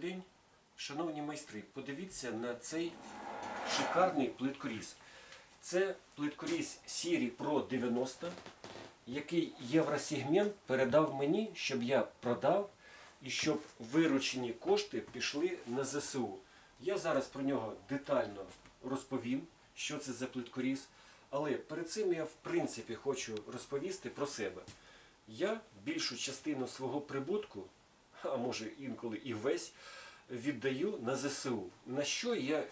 день, шановні майстри. Подивіться на цей шикарний плиткоріз. Це плиткоріз Siri Pro 90, який Євросегмент передав мені, щоб я продав і щоб виручені кошти пішли на ЗСУ. Я зараз про нього детально розповім, що це за плиткоріз. Але перед цим я в принципі хочу розповісти про себе. Я більшу частину свого прибутку, а може інколи і весь, віддаю на ЗСУ. На що я,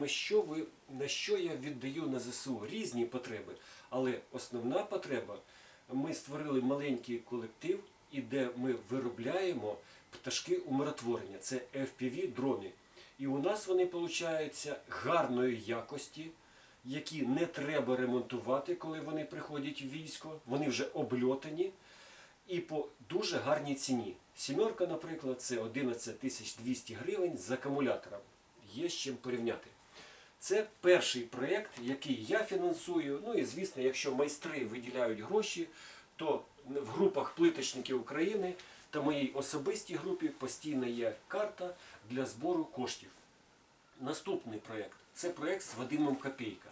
на що ви, на що я віддаю на ЗСУ? Різні потреби. Але основна потреба, ми створили маленький колектив, і де ми виробляємо пташки умиротворення. Це FPV дрони. І у нас вони получаються гарної якості, які не треба ремонтувати, коли вони приходять в військо. Вони вже обльотані і по дуже гарній ціні. Сімерка, наприклад, це 11 тисяч 200 гривень з акумулятором. Є з чим порівняти. Це перший проєкт, який я фінансую. Ну і звісно, якщо майстри виділяють гроші, то в групах плиточників України та моїй особистій групі постійно є карта для збору коштів. Наступний проєкт це проєкт з Вадимом Копейка.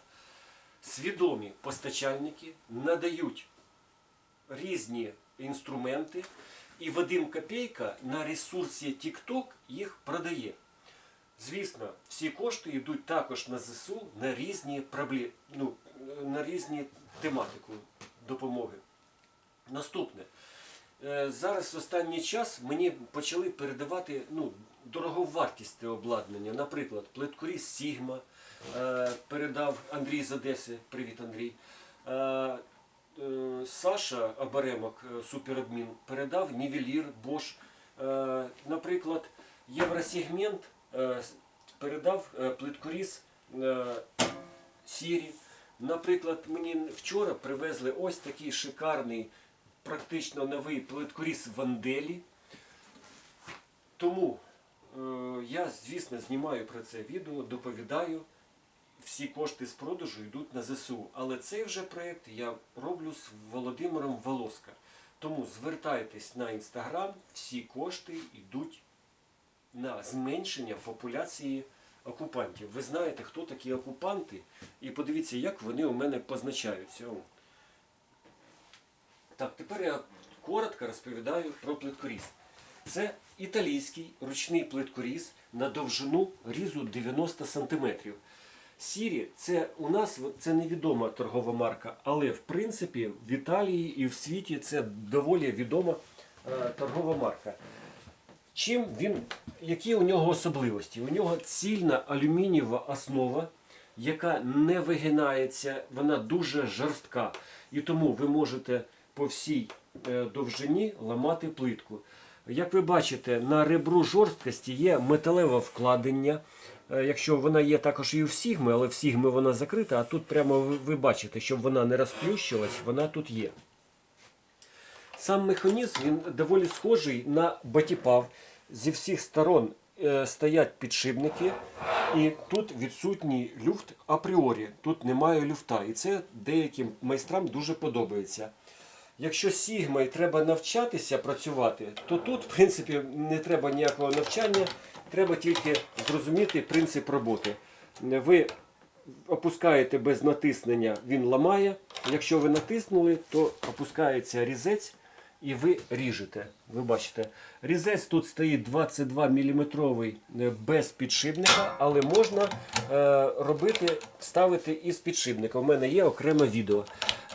Свідомі постачальники надають різні інструменти, і Вадим Копейка на ресурсі TikTok їх продає. Звісно, всі кошти йдуть також на ЗСУ на різні проблеми, ну, на різні тематику допомоги. Наступне. Е, Зараз в останній час мені почали передавати ну, дороговартісне обладнання. Наприклад, плиткоріз Сігма е, передав Андрій з Одеси. Привіт, Андрій. Е, Саша Абаремок, е, суперадмін, передав нівелір Bosch. Е, Наприклад, Євросегмент передав плиткоріз Сірі. Наприклад, мені вчора привезли ось такий шикарний, практично новий плиткоріз Ванделі. Тому я, звісно, знімаю про це відео, доповідаю. Всі кошти з продажу йдуть на ЗСУ. Але цей вже проєкт я роблю з Володимиром Волоска. Тому звертайтесь на інстаграм, всі кошти йдуть на зменшення популяції окупантів. Ви знаєте, хто такі окупанти, і подивіться, як вони у мене позначаються. Так, тепер я коротко розповідаю про плиткоріз. Це італійський ручний плиткоріз на довжину різу 90 см. Сірі це у нас це невідома торгова марка, але в принципі в Італії і в світі це доволі відома е, торгова марка. Чим він, які у нього особливості? У нього цільна алюмінієва основа, яка не вигинається, вона дуже жорстка. І тому ви можете по всій е, довжині ламати плитку. Як ви бачите, на ребру жорсткості є металеве вкладення. Е, Якщо вона є також і в Сігми, але в Сігми вона закрита, а тут прямо ви ви бачите, щоб вона не розплющилась, вона тут є. Сам механізм він доволі схожий на батіпав. Зі всіх сторон е, стоять підшипники, і тут відсутній люфт апріорі. Тут немає люфта. І це деяким майстрам дуже подобається. Якщо Сігмою треба навчатися працювати, то тут, в принципі, не треба ніякого навчання, треба тільки зрозуміти принцип роботи. Ви опускаєте без натиснення, він ламає. Якщо ви натиснули, то опускається різець і ви ріжете. Ви бачите, різець тут стоїть 22 мм без підшипника, але можна е, робити, ставити із підшипника. У мене є окреме відео.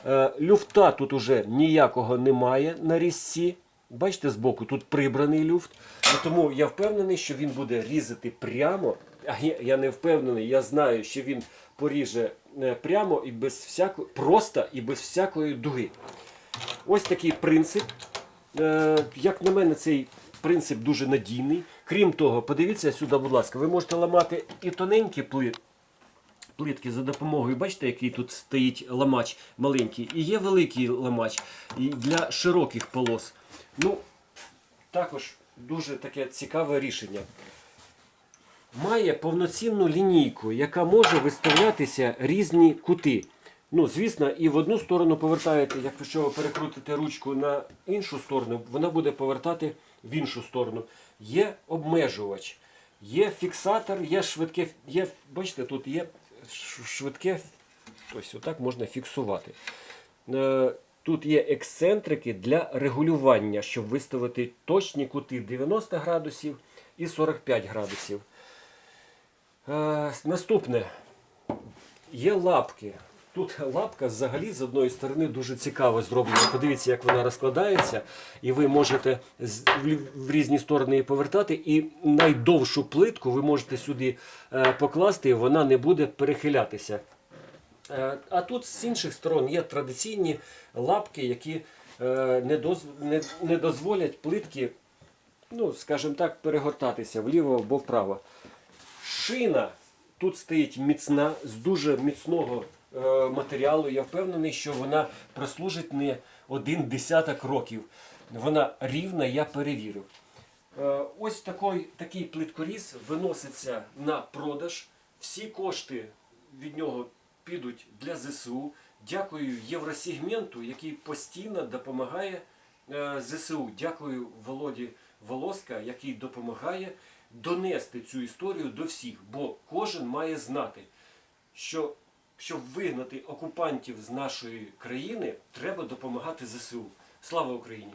Е, люфта тут уже ніякого немає на різці. Бачите, збоку тут прибраний люфт. І тому я впевнений, що він буде різати прямо. А я, не впевнений, я знаю, що він поріже е, прямо і без всякої, просто і без всякої дуги. Ось такий принцип. Е, Як на мене, цей принцип дуже надійний. Крім того, подивіться сюди, будь ласка, ви можете ламати і тоненькі плитки за допомогою, бачите, який тут стоїть ламач маленький, і є великий ламач для широких полос. Ну, також дуже таке цікаве рішення. Має повноцінну лінійку, яка може виставлятися різні кути. Ну, звісно, і в одну сторону повертаєте, якщо ви перекрутите ручку на іншу сторону, вона буде повертати в іншу сторону. Є обмежувач. Є фіксатор, є швидке, є, бачите, тут є швидке, ось отак можна фіксувати. Е, Тут є ексцентрики для регулювання, щоб виставити точні кути 90 градусів і 45 градусів. Е, Наступне. Є лапки. Тут лапка взагалі з одної сторони дуже цікаво зроблена. Подивіться, як вона розкладається, і ви можете в різні сторони її повертати. І найдовшу плитку ви можете сюди е, покласти, і вона не буде перехилятися. Е, А тут з інших сторон є традиційні лапки, які е, не, доз, не, не дозволять плитки, ну, скажімо так, перегортатися вліво або вправо. Шина тут стоїть міцна, з дуже міцного матеріалу. Я впевнений, що вона прослужить не один десяток років. Вона рівна, я перевірив. Е, ось такий, такий плиткоріз виноситься на продаж. Всі кошти від нього підуть для ЗСУ. Дякую Євросегменту, який постійно допомагає е, ЗСУ. Дякую Володі Волоска, який допомагає донести цю історію до всіх, бо кожен має знати, що щоб вигнати окупантів з нашої країни, треба допомагати ЗСУ. Слава Україні!